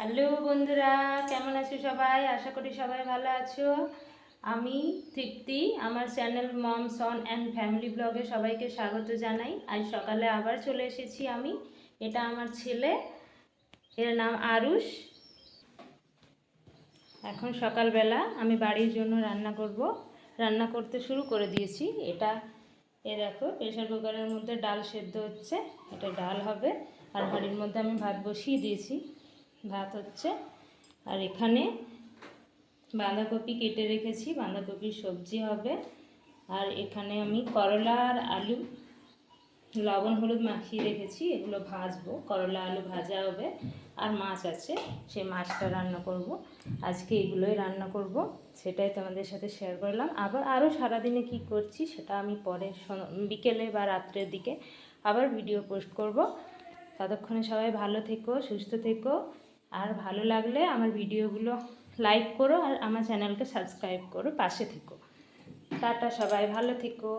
Hello বন্ধুরা, কেমন আছো সবাই? আশা করি সবাই ভালো আছো। আমি তৃপ্তি, আমার channel mom son and family ব্লগে সবাইকে স্বাগত জানাই। আজ সকালে আবার চলে এসেছি আমি, এটা আমার ছেলে, এর নাম আরুষ। এখন সকালবেলা আমি বাড়ির জন্য রান্না করব। রান্না করতে শুরু করে দিয়েছি। এটা, এ দেখো প্রেশার কুকারের মধ্যে ডাল সেদ্ধ হচ্ছে, এটা ডাল হবে। আর হাঁড়ির মধ্যে আমি ভাত বসিয়ে দিয়েছি। ভাত হচ্ছে। আর এখানে বাঁধাকপি কেটে রেখেছি, বাঁধাকপির সবজি হবে। আর এখানে আমি করলা আর আলু, লবণ, হলুদ মাখিয়ে রেখেছি, এগুলো ভাজবো। করলা, আলু ভাজা হবে। আর মাছ আছে, সেই মাছটা রান্না করব। আজকে এগুলোই রান্না করব, সেটাই তোমাদের সাথে শেয়ার করলাম। আবার আরও সারাদিনে কি করছি, সেটা আমি পরে বিকেলে বা রাত্রের দিকে আবার ভিডিও পোস্ট করব। ততক্ষণে সবাই ভালো থেকো, সুস্থ থেকো। আর ভালো লাগলে আমার ভিডিওগুলো লাইক করো আর আমার চ্যানেলকে সাবস্ক্রাইব করো, পাশে থেকো। টাটা সবাই, ভালো থেকো।